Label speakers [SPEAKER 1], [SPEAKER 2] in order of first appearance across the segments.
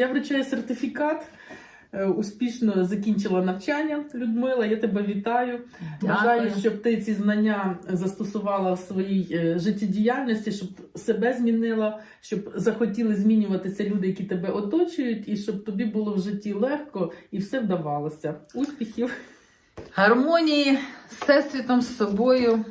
[SPEAKER 1] Я вручаю сертифікат. Е, Успішно закінчила навчання, Людмила. Я тебе вітаю. Бажаю, щоб ти ці знання застосувала в своїй е, життєдіяльності, щоб себе змінила, щоб захотіли змінюватися люди, які тебе оточують, і щоб тобі було в житті легко і все вдавалося. Успіхів!
[SPEAKER 2] Гармонії з всесвітом з собою.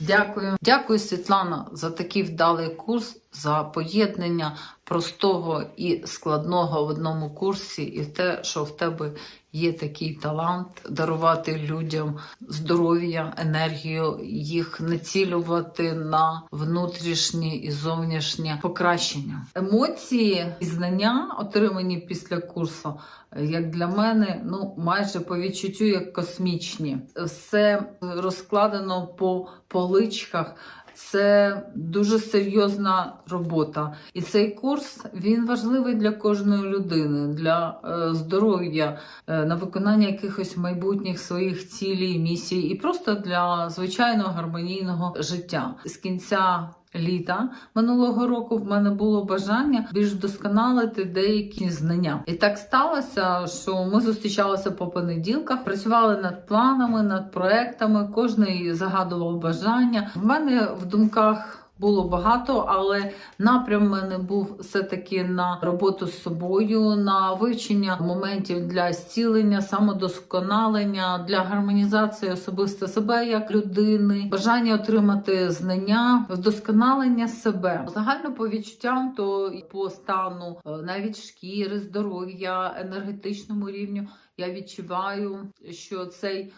[SPEAKER 2] Дякую. Дякую, Світлана, за такий вдалий курс, за поєднання простого і складного в одному курсі, і те, що в тебе є такий талант дарувати людям здоров'я, енергію, їх націлювати на внутрішнє і зовнішнє покращення. Емоції і знання, отримані після курсу, як для мене, ну майже по відчуттю як космічні. Все розкладено по поличках. Це дуже серйозна робота, і цей курс він важливий для кожної людини, для е, здоров'я, е, на виконання якихось майбутніх своїх цілей, місій, і просто для звичайного гармонійного життя. З кінця літа минулого року в мене було бажання більш вдосконалити деякі знання. І так сталося, що ми зустрічалися по понеділках, працювали над планами, над проектами. Кожний загадував бажання. В мене в думках. Було багато, але напрям мене був все-таки на роботу з собою, на вивчення моментів для зцілення, самодосконалення, для гармонізації особисто себе як людини, бажання отримати знання, вдосконалення себе. Загально по відчуттям, то по стану е, навіть шкіри, здоров'я, енергетичному рівню я відчуваю, що цей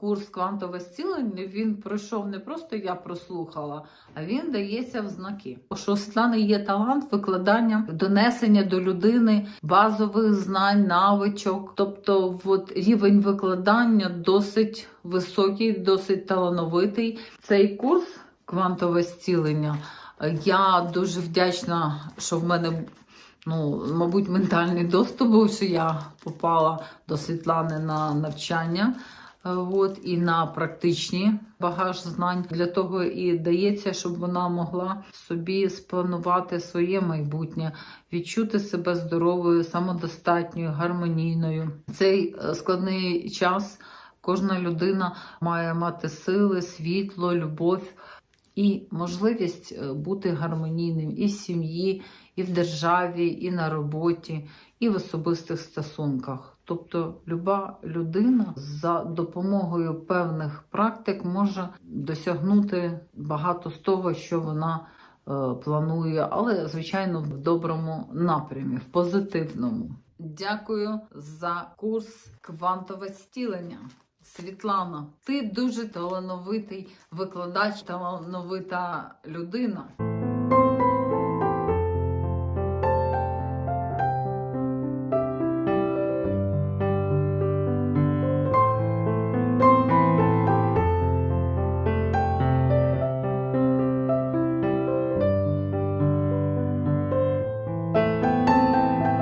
[SPEAKER 2] курс квантове зцілення він пройшов не просто я прослухала, а він дається в знаки. Що у Світлани є талант викладання, донесення до людини базових знань, навичок. Тобто, от рівень викладання досить високий, досить талановитий. Цей курс квантове зцілення. е, Я дуже вдячна, що в мене ну, мабуть, ментальний доступ був, що я попала до Світлани на навчання. Е, От, і на практичні багаж знань для того і дається, щоб вона могла собі спланувати своє майбутнє, відчути себе здоровою, самодостатньою, гармонійною. Цей е, складний час кожна людина має мати сили, світло, любов і можливість е, бути гармонійним і в сім'ї, і в державі, і на роботі, і в особистих стосунках. Тобто люба людина за допомогою певних практик може досягнути багато з того, що вона е, планує, але звичайно в доброму напрямі, в позитивному. Дякую за курс квантове стілення. Світлана, ти дуже талановитий викладач, талановита людина.